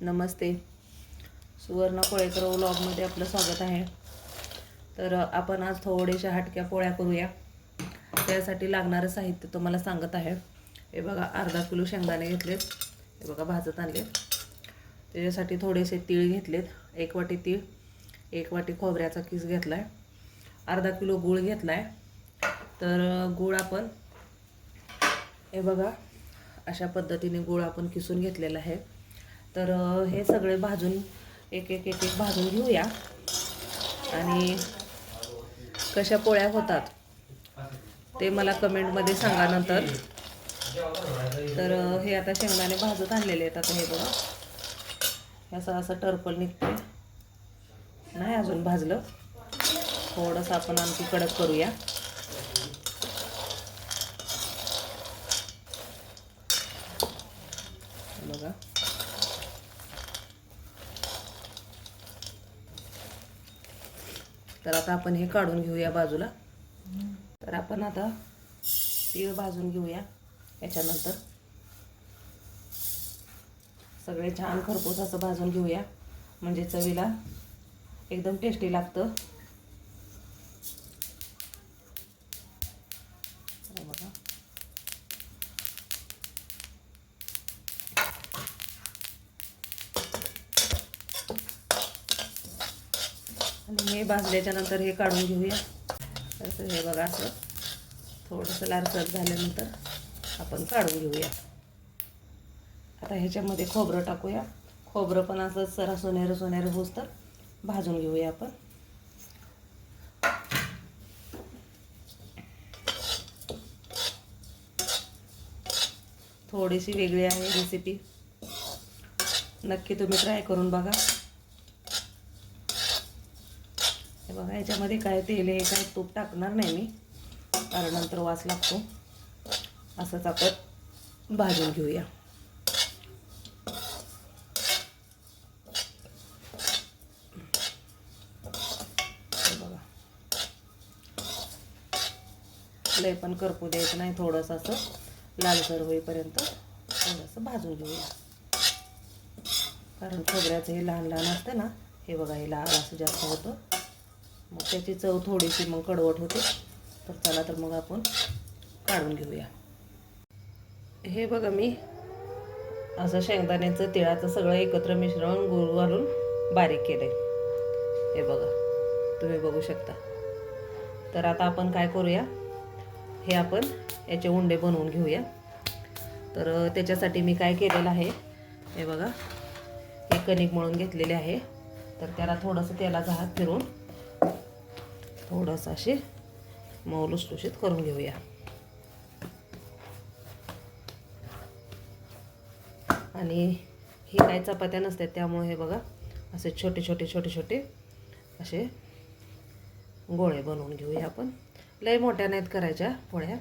नमस्ते. सुवर्ण कोळेकर व्लॉगमध्ये आपलं स्वागत आहे. तर आपण आज थोड्याशा हटक्या पोळ्या करूया. त्यासाठी लागणारं साहित्य तुम्हाला सांगत आहे. हे बघा अर्धा किलो शेंगदाणे घेतलेत. हे बघा भाजत आणले त्याच्यासाठी थोडेसे तीळ घेतलेत. एक वाटी तीळ एक वाटी खोबऱ्याचा किस घेतला आहे अर्धा किलो गूळ घेतला आहे तर गूळ आपण हे बघा अशा पद्धतीने गूळ आपण किसून घेतलेला आहे. तर हे सगळे भाजून एक एक एक एक भाजून घेऊया. आणि कशा पोळ्या होतात ते मला कमेंटमध्ये सांगा नंतर. तर हे आता शेंगदाणे भाजत आणलेले आहेत. आता हे बघा. हे असं असं टर्पल निघते नाही अजून भाजलं. थोडंसं आपण आणखी कडक करूया बघा तर आता आपण हे काढून घेऊया बाजूला. तर आपण आता तीळ भाजून घेऊया याच्यानंतर. सगळे छान खरपूस असं भाजून घेऊया. म्हणजे चवीला एकदम टेस्टी लागतं हे बघा आणि हे भाजल्याच्या नंतर हे काढून घेऊया. तर हे बघा असं थोडंसं लालसर झाल्यानंतर आपण काढून घेऊया. आता ह्याच्यामध्ये खोबरं टाकूया. खोबरं पण असं सरा सोनेरं सोनेरं होस तर भाजून घेऊया आपण. थोडीशी वेगळी आहे रेसिपी नक्की तुम्ही ट्राय करून बघा हे बघा याच्यामध्ये काय तेल आहे काय तूप टाकणार नाही मी. कारण नंतर वास लागतो. असंच आपण भाजून घेऊया. बघा. लय पण करपू द्यायचं नाही थोडंसं असं. लालसर होईपर्यंत थोडंसं भाजून घेऊया. कारण खोबऱ्याचं हे लहान लहान असतं ना हे बघा हे लाल असं जास्त होतं. मग त्याची चव थोडीशी मग कडवट होते. तर चला तर मग आपण काढून घेऊया. हे बघा मी असं शेंगदाण्याचं तिळाचं सगळं एकत्र मिश्रण गुळ घालून बारीक केलंय. हे बघा तुम्ही बघू शकता. तर आता आपण काय करूया? हे आपण याचे उंडे बनवून घेऊया. तर त्याच्यासाठी मी काय केलेलं आहे? हे बघा हे कणिक मळून घेतलेले आहे. तर त्याला थोडंसं तेलाचा हात फिरून थोडंसं असे मौलुसलुशीत करून घेऊया. आणि ही काय चपात्या नसतात त्यामुळे हे बघा असे छोटे छोटे छोटे छोटे असे गोळे बनवून घेऊया आपण. लय मोठ्या नाहीत करायच्या पोळ्या.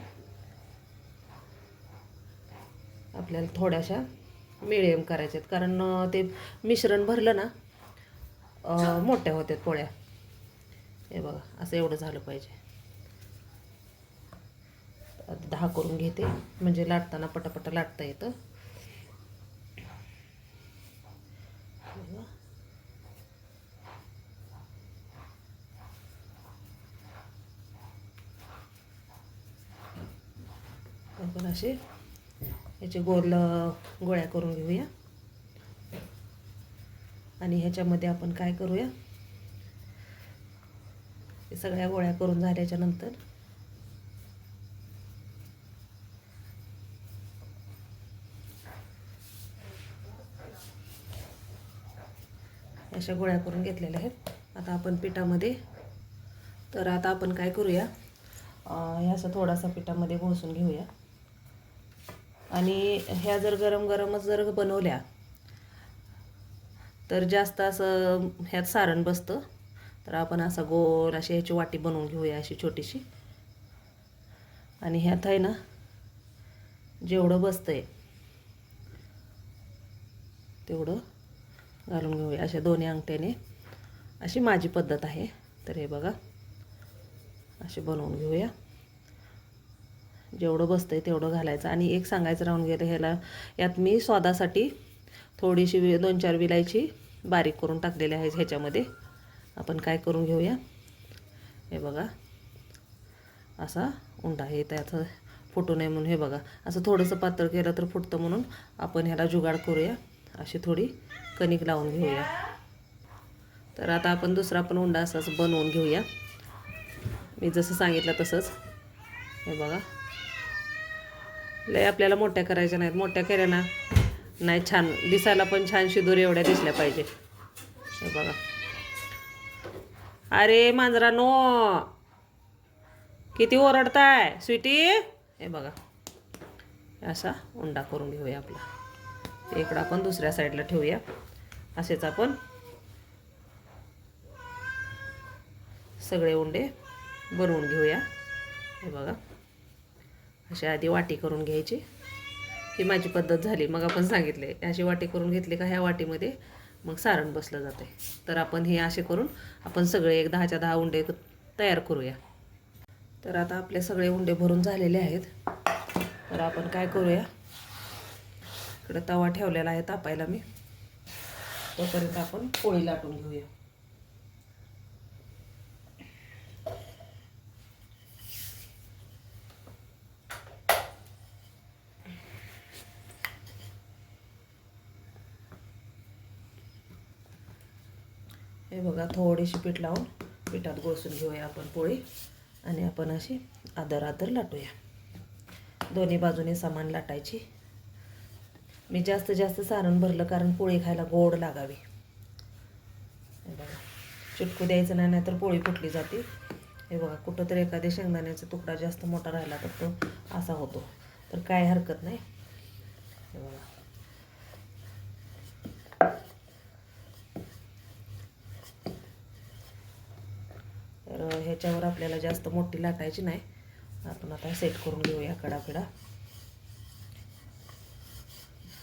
आपल्याला थोड्याशा मिडियम करायच्यात कारण ते मिश्रण भरलं ना मोठ्या होत्यात पोळ्या. हे बघा असं एवढं झालं पाहिजे. आता दहा करून घेते म्हणजे लाटताना पटापटा लाटता येतं. आपण असे याचे गोल गोळ्या करून घेऊया. आणि ह्याच्यामध्ये आपण काय करूया? सगळ्या गोळ्या करून झाल्याच्यानंतर. अशा गोळ्या करून घेतलेल्या आहेत. आता आपण पिठामध्ये तर आता आपण काय करूया? ह्याचा असं थोडासा पिठामध्ये घोसून घेऊया. आणि ह्या जर गरम गरमच जर बनवल्या तर जास्त असं ह्यात सारण बसतं. तर आपण असा गोल अशी ह्याची वाटी बनवून घेऊया अशी छोटीशी. आणि ह्यात आहे ना जेवढं बसतं आहे तेवढं घालून घेऊया अशा दोन्ही अंगठ्याने. अशी माझी पद्धत आहे. तर हे बघा असे बनवून घेऊया. जेवढं बसतं आहे तेवढं घालायचं. आणि एक सांगायचं राहून गेलं ह्याला यात मी स्वादासाठी थोडीशी वि दोन चार विलायची बारीक करून टाकलेली आहे ह्याच्यामध्ये. आपण काय करून घेऊया? हे बघा. असा उंडा हे त्याचं फुटू नये म्हणून. हे बघा. असं थोडंसं पातळ केलं तर फुटतं म्हणून आपण ह्याला जुगाड करूया. अशी थोडी कणिक लावून घेऊया. तर आता आपण दुसरा पण उंडा असाच बनवून घेऊया. मी जसं सांगितलं तसंच. हे बघा. लय आपल्याला मोठ्या करायच्या नाहीत. मोठ्या केल्या ना नाही छान. दिसायला पण छान शिदोरी एवढ्या दिसल्या पाहिजे. हे बघा. अरे मांजरानो. किती ओरडताय स्वीटी? हे बघा. असा उंडा करून घेऊया आपला. इकडं आपण दुसऱ्या साईडला ठेवूया. असेच आपण सगळे उंडे बनवून घेऊया. हे बघा. अशी आधी वाटी करून घ्यायची. ही माझी पद्धत झाली. मग आपण सांगितले अशी वाटी करून घेतली का ह्या वाटीमध्ये? मग सारण बसलं जाते तर आपण हे असे करून आपण सगळे एक दहाच्या दहा उंडे तयार करूया. तर आता आपले सगळे उंडे भरून झालेले आहेत. तर आपण काय करूया? इकडं तवा ठेवलेला आहे तापायला मी. तोपर्यंत आपण पोळी लाटून घेऊया. हे बघा थोडीशी पीठ लावून पिठात गोसून घेऊया आपण पोळी आणि आपण अशी आदर आदर लाटूया. दोन्ही बाजूने सामान लाटायची. मी जास्त जास्त सारण भरलं कारण पोळी खायला गोड लागावी. हे बघा चिटकू द्यायचं नाही नाहीतर पोळी फुटली जाते. हे बघा कुठं तरी एखाद्या शेंगदाण्याचा तुकडा जास्त मोठा राहिला तर तो असा होतो. तर काय हरकत नाही हे बघा तर ह्याच्यावर आपल्याला जास्त मोठी लाटायची नाही. आपण आता सेट करून घेऊया कडापिडा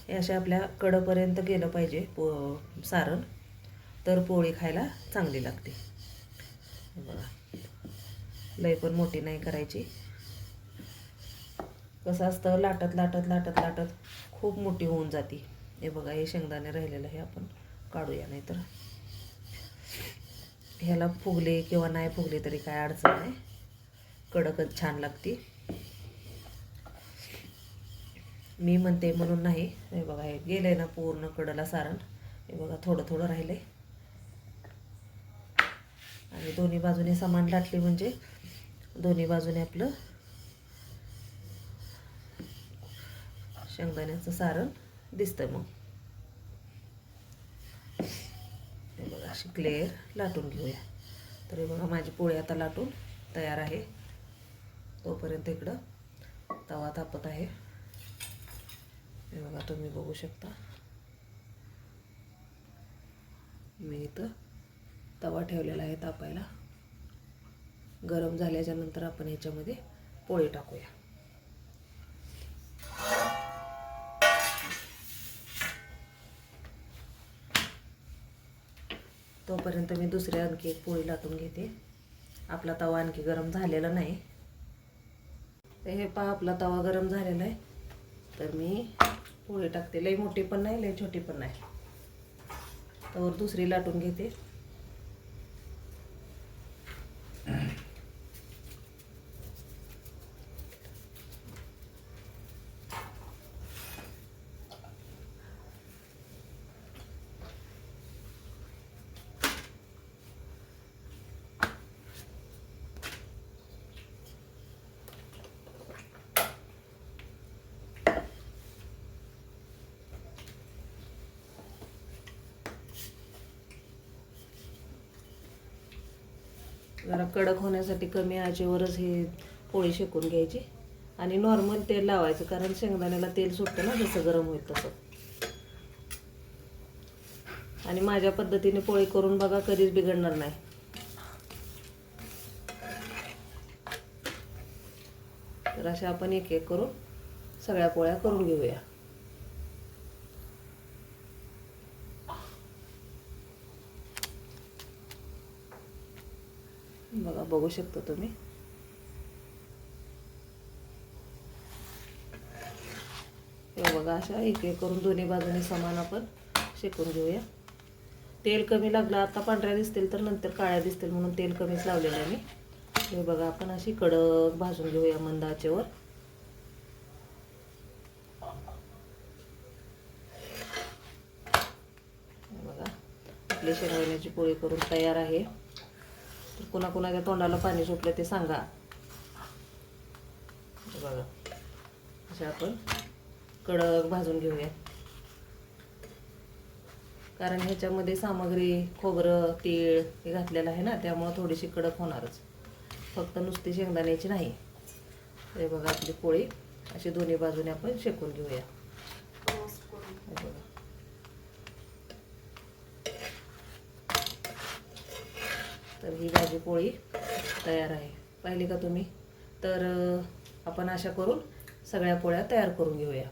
हे अशा आपल्या कडपर्यंत गेलं पाहिजे पो सारण. तर पोळी खायला चांगली लागते. बघा. लय पण मोठी नाही करायची. कसं असतं लाटत लाटत लाटत लाटत खूप मोठी होऊन जाते. हे बघा हे शेंगदाणे राहिलेलं हे आपण काढूया नाहीतर. ह्याला फुगले किंवा नाही फुगले तरी काय अडचण नाही. कडकच छान लागते. मी म्हणते म्हणून नाही. हे बघा हे गेलंय ना पूर्ण कडला सारण. हे बघा थोडं थोडं राहिलंय. आणि दोन्ही बाजूने समान लाटली म्हणजे दोन्ही बाजूने आपलं शेंगदाण्याचं सारण दिसतं मग. क्लेअर लाटून घेऊया. तर हे बघा माझी पोळी आता लाटून तयार आहे. तोपर्यंत इकडं तवा तापत आहे. हे बघा तुम्ही बघू शकता. मी इथं तवा ठेवलेला आहे तापायला. गरम झाल्याच्यानंतर आपण ह्याच्यामध्ये पोळी टाकूया. तोपर्यंत मी दुसरी आणखी एक पोळी लाटून घेते. आपला तवा आणखी गरम झालेला नाही. तर हे पहा आपला तवा गरम झालेला आहे. तर मी पोळी टाकते. लई मोठी पण नाही लई छोटी पण नाही. तर दुसरी लाटून घेते. जरा कडक होण्यासाठी कमी आचेवरच हे पोळी शेकून घ्यायची. आणि नॉर्मल तेल लावायचं कारण शेंगदाण्याला तेल सुटतं ना जसं गरम होईल तसं. आणि माझ्या पद्धतीने पोळी करून बघा कधीच बिघडणार नाही. तर अशा आपण एक एक करून सगळ्या पोळ्या करून घेऊया. बघा बघू शकता तुम्ही. हे बघा अशा एक एक करून दोन्ही बाजूने समान आपण शेकून घेऊया. तेल कमी लागलं आता पांढऱ्या दिसतील तर नंतर काळ्या दिसतील म्हणून तेल कमीच लावलेलं आहे मी. हे बघा आपण अशी कडक भाजून घेऊया मंद आचेवर बघा आपली शेंगदाण्याची पोळी करून तयार आहे. कुणा कुणाच्या तोंडाला पाणी सुटलं ते सांगा. हे बघा. अशा आपण कडक भाजून घेऊया. कारण ह्याच्यामध्ये सामग्री खोबरं तीळ हे घातलेलं आहे ना त्यामुळं थोडीशी कडक होणारच. फक्त नुसती शेंगदाण्याची नाही. हे बघा आपली पोळी अशी दोन्ही बाजूने आपण शेकून घेऊया हे बघा तर ही भाजी पोळी तयार आहे. पाहिली का तुम्ही? तर आपण अशा करून सगळ्या पोळ्या तयार करून घेऊया.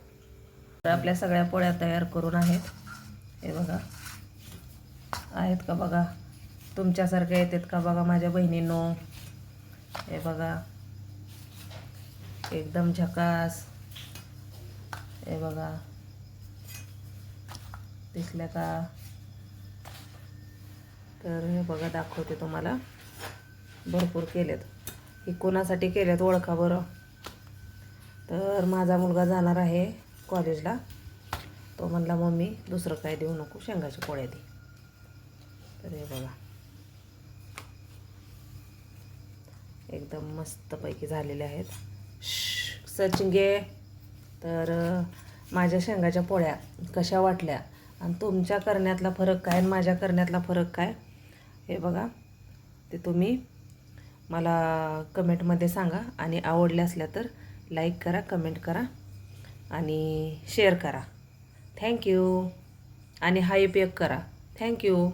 तर आपल्या सगळ्या पोळ्या तयार करून आहेत. हे बघा. आहेत का बघा? तुमच्यासारख्या येतात का बघा माझ्या बहिणींनो? हे बघा. एकदम झकास. हे बघा. दिसल्या का? तर हे बघा दाखवते तुम्हाला. भरपूर केलेत. हे कोणासाठी केलेत ओळखा बरं. तर माझा मुलगा जाणार आहे कॉलेजला. तो म्हणला मम्मी दुसरं काय देऊ नको शेंगाच्या पोळ्या दे. तर हे बघा. एकदम मस्तपैकी झालेले आहेत. सचिंगे तर माझ्या शेंगाच्या पोळ्या कशा वाटल्या? आणि तुमच्या करण्यातला फरक काय? आणि माझ्या करण्यातला फरक काय? हे बघा. ते तुम्ही मला कमेंटमध्ये सांगा आणि आवडल्या असल्या तर लाईक करा कमेंट करा आणि शेअर करा. थँक्यू आणि हाय एक करा. थँक्यू